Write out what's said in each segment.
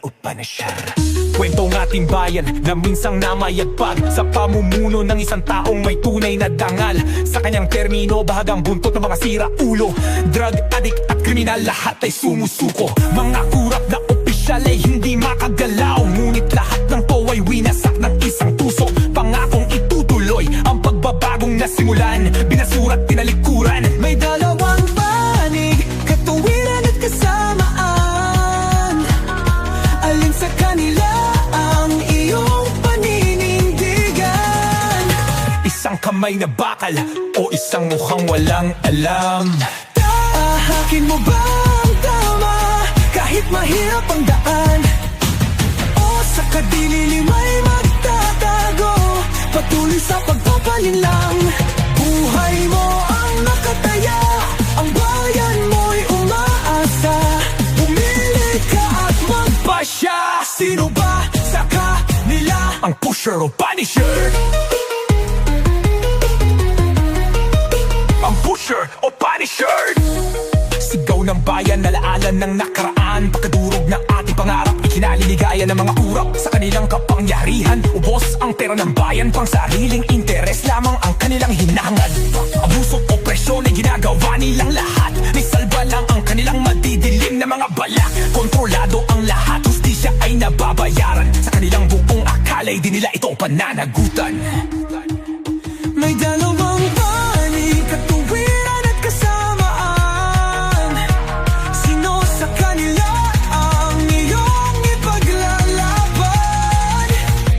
O Punisher Kwentong ating bayan na minsang namayagpag. Sa pamumuno ng isang taong may tunay na dangal. Sa kanyang termino, bahagang buntot ng mga sira ulo. Drug addict at kriminal, lahat ay sumusuko. Mga kurap na opisyal ay hindi makagalaw. Ngunit lahat ng to ay winasak ng isang tuso Pangakong itutuloy ang pagbabagong nasimulan. Binasura at sa kanila ang iyong paninindigan Isang kamay na bakal o isang mukhang walang alam Ahakin mo ba ang tama kahit mahirap ang daan? O sa kadililim ay magtatago Patuloy sa pagpapalinlang Pusher o punisher? Ang pusher o punisher? Sigaw ng bayan, nalaalan ng nakaraan. Pagkadurog ng ating pangarap Ikinaliligaya ng mga kurap Sa kanilang kapangyarihan Ubos ang pera ng bayan. Pang sariling interes lamang ang kanilang hinangad Abuso opresyon ay ginagawa nilang lahat. May salba lang ang kanilang madidilim na mga balak. Kontrolado ang lahat Hustisya ay nababayaran. Sa kanilang buong akalay Di nila ito pananagutan. May dalawang panig, katuwiran at kasamaan. Sino sa kanila ang iyong ipaglalaban?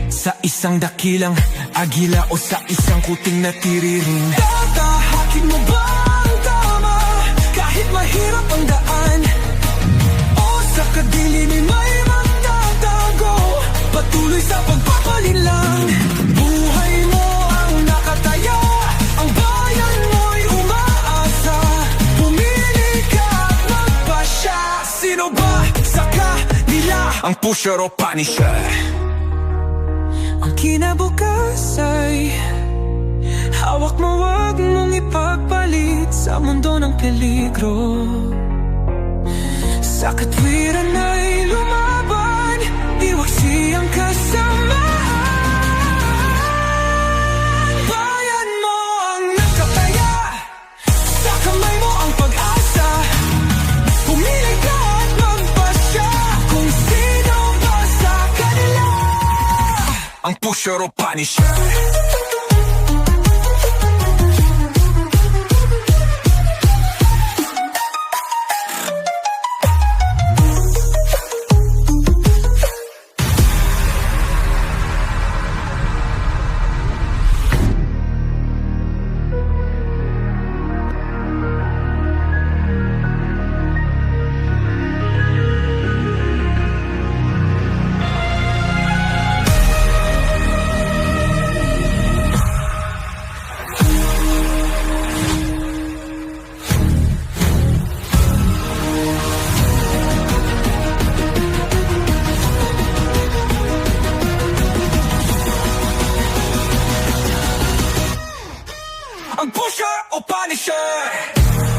Sa isang dakilang agila o sa isang kuting na tiriring Tatahakin mo ba ang tama? Kahit mahirap ang daan? O sa kadilimin may magtatago Patuloy sa mo ang pusher o punisher? Ang kinabukas ay Hawak mo wag mong ipagpalit Sa mundo ng peligro. Sa katwiran ay Ang pusher o punisher Ang pusher o punisher?